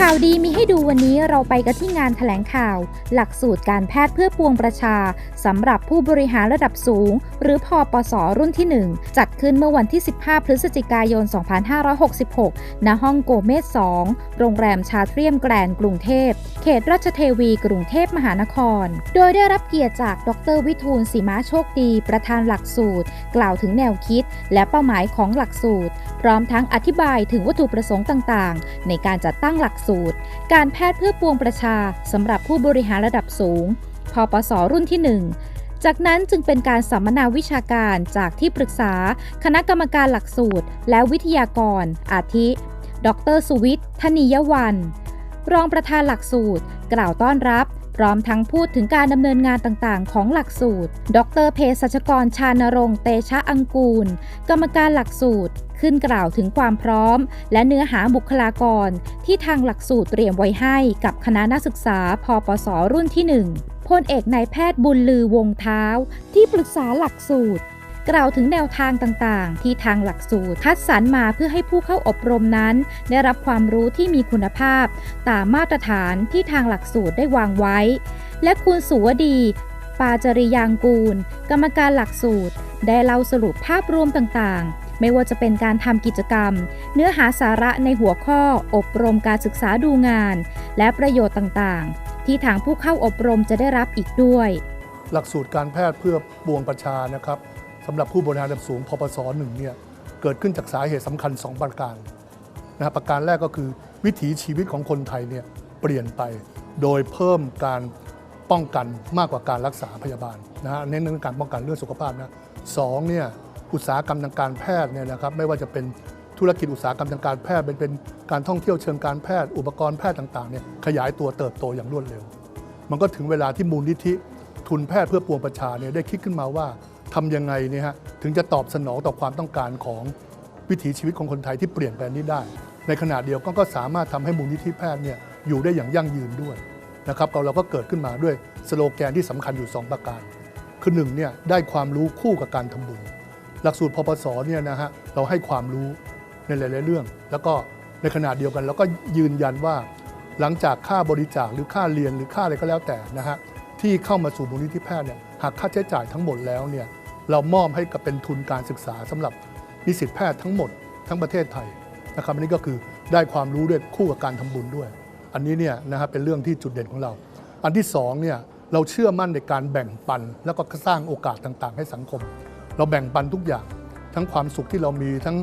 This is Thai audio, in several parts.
ข่าวดีมีให้ดูวันนี้เราไปกันที่งานแถลงข่าว หลักสูตรการแพทย์เพื่อปวงประชาสำหรับผู้บริหารระดับสูง หรือพอปสรุ่นที่ 1 จัดขึ้นเมื่อวันที่ 15 พฤศจิกายน 2566 ณ ห้องโกเมส 2 โรงแรมชาเทรียมแกรนด์กรุงเทพ เขตราชเทวี กรุงเทพมหานคร โดยได้รับเกียรติจากดรวิทูลสีมาโชคดี ประธานหลักสูตร กล่าวถึงแนวคิด และเป้าหมายของหลักสูตร พร้อมทั้งอธิบายถึงวัตถุประสงค์ต่าง ๆ ในการจัดตั้งหลักสูตร การแพทย์เพื่อปวงประชาสำหรับผู้บริหารระดับสูง พปส รุ่นที่ 1 จากนั้นจึงเป็นการสัมมนาวิชาการจากที่ปรึกษา คณะกรรมการหลักสูตร และวิทยากร อาทิ ดรสุวิทย์ธนียวัน รองประธานหลักสูตร กล่าวต้อนรับ พร้อมทั้งพูดถึงการดำเนินงานต่างๆ ของหลักสูตร ดรเภสัชกรชานรงค์เตชะอังกูล กรรมการหลักสูตรขึ้นกล่าวถึงความพร้อม และเนื้อหาบุคลากร ที่ทางหลักสูตรเตรียมไว้ให้กับคณะนักศึกษาพปสรุ่นที่ 1พลเอกนายแพทย์บุญลือวงเท้า ที่ปรึกษาหลักสูตร กล่าวถึงแนวทางต่างๆ ที่ทางหลักสูตรคัดสรรมาเพื่อให้ผู้เข้าอบรมนั้น ได้รับความรู้ที่มีคุณภาพ ตามมาตรฐานที่ทางหลักสูตรได้วางไว้ และคุณสุวดี ปาจริยางกูล กรรมการหลักสูตร ได้เล่าสรุปภาพรวมต่างๆไม่ว่าจะเป็นการทำกิจกรรม เนื้อหาสาระในหัวข้อ อบรมการศึกษาดูงาน และประโยชน์ต่างๆ ที่ทางผู้เข้าอบรมจะได้รับอีกด้วย หลักสูตรการแพทย์เพื่อปวงประชานะครับ สำหรับผู้บริหารระดับสูงพปสหนึ่งเนี่ยเกิดขึ้นจากสาเหตุสำคัญ 2 ประการนะครับประการแรกก็คือวิถีชีวิตของคนไทยเนี่ยเปลี่ยนไป โดยเพิ่มการป้องกันมากกว่าการรักษาพยาบาลนะฮะเน้นเรื่องการป้องกันเรื่องสุขภาพนะสองเนี่ยอุตสาหกรรมทางการแพทย์เนี่ยนะครับไม่ว่าจะเป็นธุรกิจอุตสาหกรรมทางการแพทย์เป็นเป็นการท่องเที่ยวเชิงการแพทย์ อุปกรณ์แพทย์ต่างๆเนี่ยขยายตัวเติบโตอย่างรวดเร็ว มันก็ถึงเวลาที่มูลนิธิทุนแพทย์เพื่อปวงประชาเนี่ยได้คิดขึ้นมาว่า ทำยังไงเนี่ยฮะถึงจะตอบสนองต่อความต้องการของวิถีชีวิตของคนไทยที่เปลี่ยนแปลงนี้ได้ ในขณะเดียวกันก็สามารถทำให้มูลนิธิแพทย์เนี่ยอยู่ได้อย่างยั่งยืนด้วยนะครับเราเราก็เกิดขึ้นมาด้วยสโลแกนที่สำคัญอยู่ 2 ประการ คือหนึ่งเนี่ยได้ความรู้คู่กับการทำบุญ หลักสูตรพปสเนี่ยนะฮะเราให้ความรู้ในหลาย ๆ เรื่อง แล้วก็ในขณะเดียวกันเราก็ยืนยันว่า หลังจากค่าบริจาคหรือค่าเรียนหรือค่าอะไรก็แล้วแต่นะฮะที่เข้ามาสู่มูลนิธิแพทย์เนี่ยหากค่าใช้จ่ายทั้งหมดแล้วเนี่ย เรามอบให้กับเป็นทุนการศึกษาสำหรับนิสิตแพทย์ทั้งหมดทั้งประเทศไทยนะครับอันนี้ก็คือได้ความรู้ด้วยคู่กับการทำบุญด้วย อันนี้เนี่ยนะฮะเป็นเรื่องที่จุดเด่นของเรา อันที่สองเนี่ยเราเชื่อมั่นในการแบ่งปัน แล้วก็สร้างโอกาสต่างๆ ให้สังคม เราแบ่งปันทุกอย่าง ทั้งความสุขที่เรามีทั้ง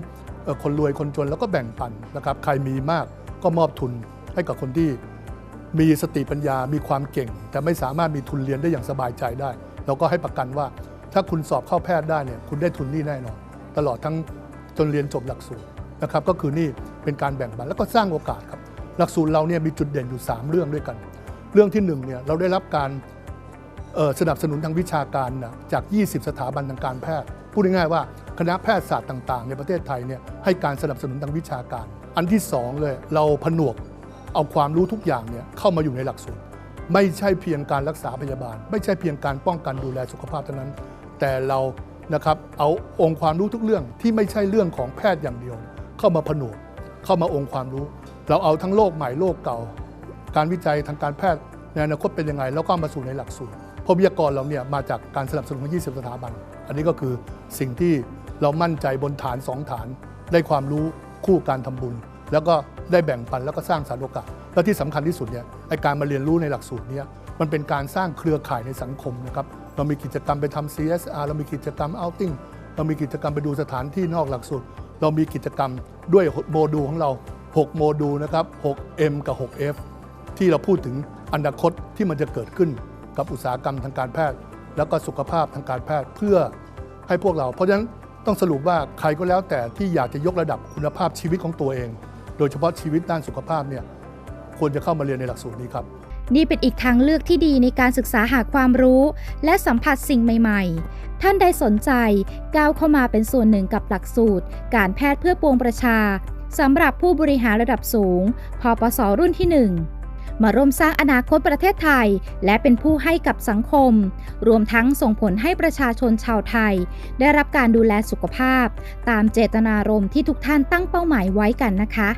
คนรวยคนจนแล้วก็แบ่งปันนะครับใครมีมากก็มอบทุนให้กับคนที่มีสติปัญญา มีความเก่ง แต่ไม่สามารถมีทุนเรียนได้อย่างสบายใจได้ เราก็ให้ประกันว่า ถ้าคุณสอบเข้าแพทย์ได้เนี่ยคุณได้ทุนนี่แน่นอน ตลอดทั้งจนเรียนจบหลักสูตรนะครับก็คือนี่เป็นการแบ่งปันแล้วก็สร้างโอกาสครับหลักสูตรเราเนี่ยมีจุดเด่นอยู่ 3 เรื่องด้วยกัน เรื่องที่1เนี่ยเราได้รับการสนับสนุนทางวิชาการนะจาก 20 สถาบันทางการแพทย์ พูดง่ายๆว่าคณะแพทยศาสตร์ต่าง ๆ ในประเทศไทยเนี่ยให้การสนับสนุนทางวิชาการ อันที่สองเลยเราผนวกเอาความรู้ทุกอย่างเนี่ยเข้ามาอยู่ในหลักสูตร ไม่ใช่เพียงการรักษาพยาบาล ไม่ใช่เพียงการป้องกันดูแลสุขภาพเท่านั้น แต่เรานะครับเอาองค์ความรู้ทุกเรื่องที่ไม่ใช่เรื่องของแพทย์อย่างเดียว เข้ามาผนวกเข้ามาองค์ความรู้ เราเอาทั้งโลกใหม่โลกเก่า การวิจัยทางการแพทย์ในอนาคตเป็นยังไง แล้วก็มาสู่ในหลักสูตรพวิทยากรเราเนี่ยมาจากการสนับสนุนของ 20 สถาบัน อันนี้ก็คือสิ่งที่เรามั่นใจบนฐานสองฐาน ได้ความรู้คู่การทำบุญ แล้วก็ได้แบ่งปันแล้วก็สร้างสารโอกาส และที่สำคัญที่สุดเนี่ยไอการมาเรียนรู้ในหลักสูตรเนี้มันเป็นการสร้างเครือข่ายในสังคมนะครับ เรามีกิจกรรมไปทำ CSR เรามีกิจกรรม outing เรามีกิจกรรมไปดูสถานที่นอกหลักสูตร เรามีกิจกรรมด้วยโมดูลของเรา 6 โมดูลนะครับ 6M กับ 6F ที่เราพูดถึงอนาคตที่มันจะเกิดขึ้นกับอุตสาหกรรมทางการแพทย์ แล้วก็สุขภาพทางการแพทย์เพื่อให้พวกเรา เพราะฉะนั้นต้องสรุปว่าใครก็แล้วแต่ที่อยากจะยกระดับคุณภาพชีวิตของตัวเอง โดยเฉพาะชีวิตด้านสุขภาพเนี่ยควรจะเข้ามาเรียนในหลักสูตรนี้ครับ นี่เป็นอีกทางเลือกที่ดีในการศึกษาหาความรู้ และสัมผัสสิ่งใหม่ๆ ท่านใดสนใจก้าวเข้ามาเป็นส่วนหนึ่งกับหลักสูตร การแพทย์เพื่อปวงประชาสำหรับผู้บริหารระดับสูง พปสรุ่นที่ 1มาร่วมสร้างอนาคตประเทศไทย และเป็นผู้ให้กับสังคม รวมทั้งส่งผลให้ประชาชนชาวไทย ได้รับการดูแลสุขภาพ ตามเจตนารมณ์ที่ทุกท่านตั้งเป้าหมายไว้กันนะคะ